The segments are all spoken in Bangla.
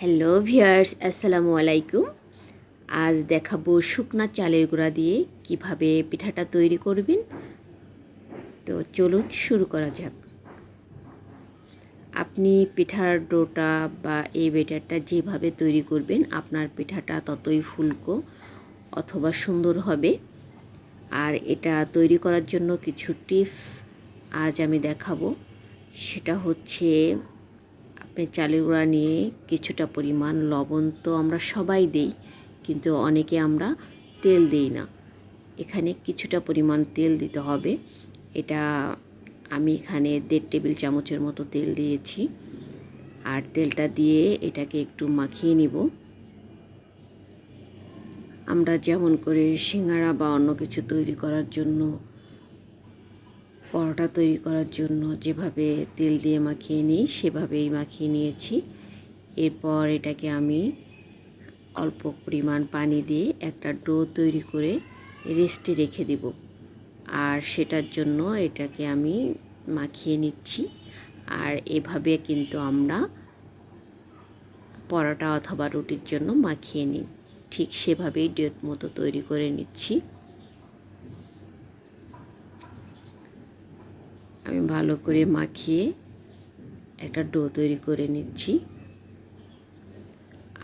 হ্যালো ভিয়ার্স, আসসালামু আলাইকুম। আজ দেখাবো শুকনা চালের গুঁড়া দিয়ে কীভাবে পিঠাটা তৈরি করবেন। তো চলুন শুরু করা যাক। আপনি পিঠার ডোটা বা এই বেটারটা যেভাবে তৈরি করবেন, আপনার পিঠাটা ততই ফুলকো অথবা সুন্দর হবে। আর এটা তৈরি করার জন্য কিছু টিপস আজ আমি দেখাবো। সেটা হচ্ছে চালের গুঁড়া নিয়ে কিছুটা পরিমাণ লবণ তো আমরা সবাই দিই, কিন্তু অনেকে আমরা তেল দিই না। এখানে কিছুটা পরিমাণ তেল দিতে হবে। এটা আমি এখানে দেড় টেবিল চামচের মতো তেল দিয়েছি। আর তেলটা দিয়ে এটাকে একটু মাখিয়ে নিব। আমরা যেমন করে সিঙ্গারা বা অন্য কিছু তৈরি করার জন্য পরোটা তৈরি করার জন্য যেভাবে তেল দিয়ে মাখিয়ে নিই, সেভাবেই মাখিয়ে নিয়েছি। এরপর এটাকে আমি অল্প পরিমাণ পানি দিয়ে একটা ডো তৈরি করে রেস্টে রেখে দেব। আর সেটার জন্য এটাকে আমি মাখিয়ে নিচ্ছি। আর এভাবে কিন্তু আমরা পরোটা অথবা রুটির জন্য মাখিয়ে নিই। ঠিক সেভাবেই ডেট মতো তৈরি করে নিচ্ছি। আমি ভালো করে মাখিয়ে একটা ডো তৈরি করে নিচ্ছি।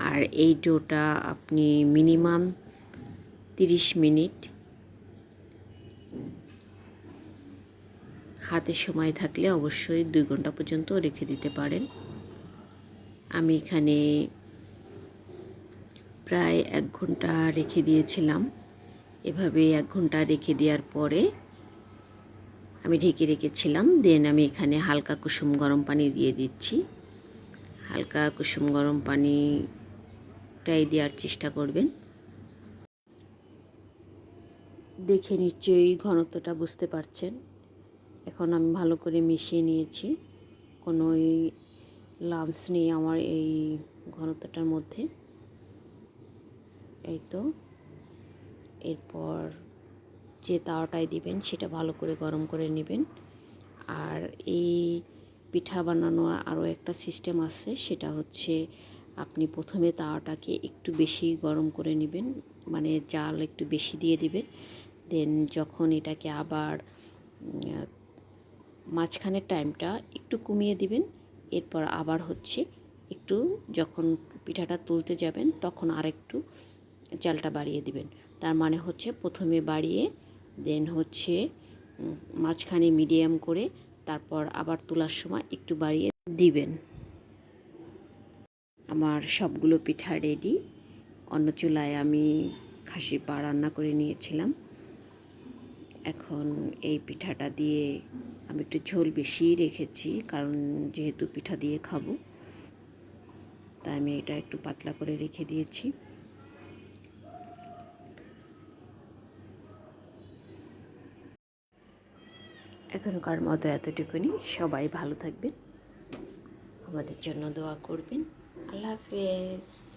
আর এই ডোটা আপনি মিনিমাম তিরিশ মিনিট হাতে সময় থাকলে অবশ্যই দুই ঘণ্টা পর্যন্ত রেখে দিতে পারেন। আমি এখানে প্রায় এক ঘণ্টা রেখে দিয়েছিলাম। এভাবে এক ঘণ্টা রেখে দেওয়ার পরে আমি ঢেকে রেখেছিলাম দেন আমি এখানে হালকা কুসুম গরম পানি দিয়ে দিচ্ছি। হালকা কুসুম গরম পানিটাই দেওয়ার চেষ্টা করবেন। দেখে নিশ্চয়ই ঘনত্বটা বুঝতে পারছেন। এখন আমি ভালো করে মিশিয়ে নিয়েছি। কোনো লামস নেই আমার এই ঘনত্বটার মধ্যে। এই তো। এরপর যে তাওয়াটায় দিবেন, সেটা ভালো করে গরম করে নেবেন। আর এই পিঠা বানানো আরও একটা সিস্টেম আছে, সেটা হচ্ছে আপনি প্রথমে তাওয়াটাকে একটু বেশি গরম করে নেবেন মানে জাল একটু বেশি দিয়ে দিবেন। দেন যখন এটাকে আবার মাঝখানের টাইমটা একটু কমিয়ে দিবেন, এরপর আবার হচ্ছে একটু যখন পিঠাটা তুলতে যাবেন, তখন আরেকটু চালটা বাড়িয়ে দিবেন। তার মানে হচ্ছে প্রথমে বাড়িয়ে দেন হচ্ছে মাঝখানে মিডিয়াম করে তারপর আবার তোলার সময় একটু বাড়িয়ে দিবেন। আমার সবগুলো পিঠা রেডি অন্য চুলায় আমি খাসির পা রান্না করে নিয়েছিলাম। এখন এই পিঠাটা দিয়ে আমি একটু ঝোল বেশি রেখেছি, কারণ যেহেতু পিঠা দিয়ে খাব, তাই আমি এটা একটু পাতলা করে রেখে দিয়েছি। এখনকার মতো এতটুকুনি। সবাই ভালো থাকবেন। আমাদের জন্য দোয়া করবেন। আল্লাহ হাফেজ।